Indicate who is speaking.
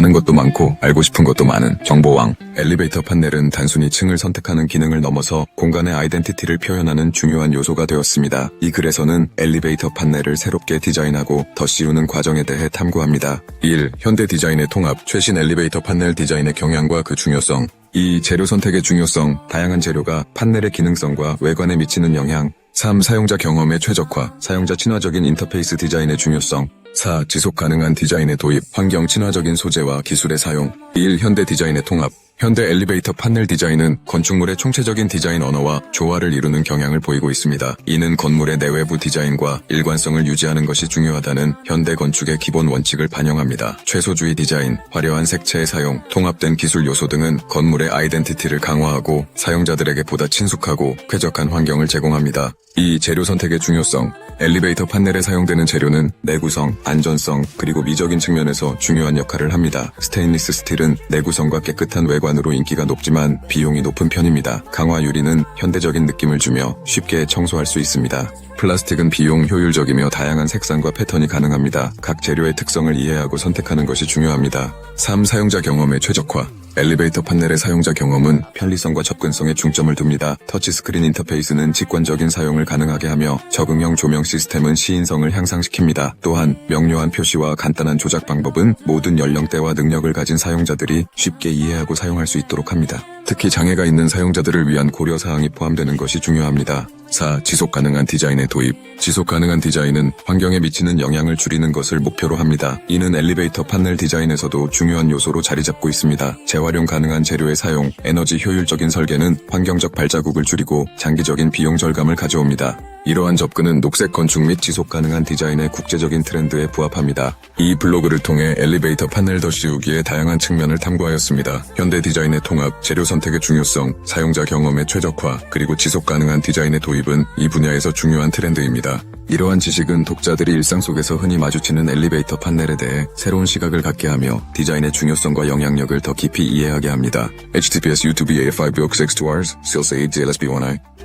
Speaker 1: 아는 것도 많고 알고 싶은 것도 많은 정보왕. 엘리베이터 판넬은 단순히 층을 선택하는 기능을 넘어서 공간의 아이덴티티를 표현하는 중요한 요소가 되었습니다. 이 글에서는 엘리베이터 판넬을 새롭게 디자인하고 더 씌우는 과정에 대해 탐구합니다. 1. 현대 디자인의 통합, 최신 엘리베이터 판넬 디자인의 경향과 그 중요성. 이 재료 선택의 중요성, 다양한 재료가 판넬의 기능성과 외관에 미치는 영향. 3. 사용자 경험의 최적화, 사용자 친화적인 인터페이스 디자인의 중요성. 4. 지속 가능한 디자인의 도입, 환경 친화적인 소재와 기술의 사용. 1. 현대 디자인의 통합. 현대 엘리베이터 판넬 디자인은 건축물의 총체적인 디자인 언어와 조화를 이루는 경향을 보이고 있습니다. 이는 건물의 내외부 디자인과 일관성을 유지하는 것이 중요하다는 현대 건축의 기본 원칙을 반영합니다. 최소주의 디자인, 화려한 색채의 사용, 통합된 기술 요소 등은 건물의 아이덴티티를 강화하고 사용자들에게 보다 친숙하고 쾌적한 환경을 제공합니다. 이 재료 선택의 중요성, 엘리베이터 판넬에 사용되는 재료는 내구성, 안전성, 그리고 미적인 측면에서 중요한 역할을 합니다. 스테인리스 스틸은 내구성과 깨끗한 외관 으로 인기가 높지만 비용이 높은 편입니다. 강화 유리는 현대적인 느낌을 주며 쉽게 청소할 수 있습니다. 플라스틱은 비용 효율적이며 다양한 색상과 패턴이 가능합니다. 각 재료의 특성을 이해하고 선택하는 것이 중요합니다. 3. 사용자 경험의 최적화 엘리베이터 판넬의 사용자 경험은 편리성과 접근성에 중점을 둡니다. 터치스크린 인터페이스는 직관적인 사용을 가능하게 하며 적응형 조명 시스템은 시인성을 향상시킵니다. 또한 명료한 표시와 간단한 조작 방법은 모든 연령대와 능력을 가진 사용자들이 쉽게 이해하고 사용할 수 있도록 합니다. 특히 장애가 있는 사용자들을 위한 고려 사항이 포함되는 것이 중요합니다. 4. 지속 가능한 디자인의 도입. 지속 가능한 디자인은 환경에 미치는 영향을 줄이는 것을 목표로 합니다. 이는 엘리베이터 판넬 디자인에서도 중요한 요소로 자리 잡고 있습니다. 재활용 가능한 재료의 사용, 에너지 효율적인 설계는 환경적 발자국을 줄이고 장기적인 비용 절감을 가져옵니다. 이러한 접근은 녹색 건축 및 지속 가능한 디자인의 국제적인 트렌드에 부합합니다. 이 블로그를 통해 엘리베이터 판넬 더 씌우기의 다양한 측면을 탐구하였습니다. 현대 디자인의 통합, 재료 선택의 중요성, 사용자 경험의 최적화, 그리고 지속 가능한 디자인의 도입은 이 분야에서 중요한 트렌드입니다. 이러한 지식은 독자들이 일상 속에서 흔히 마주치는 엘리베이터 판넬에 대해 새로운 시각을 갖게 하며 디자인의 중요성과 영향력을 더 깊이 이해하게 합니다. HTTPS YouTube A5 Box X2Rs, Sales A JLSB1I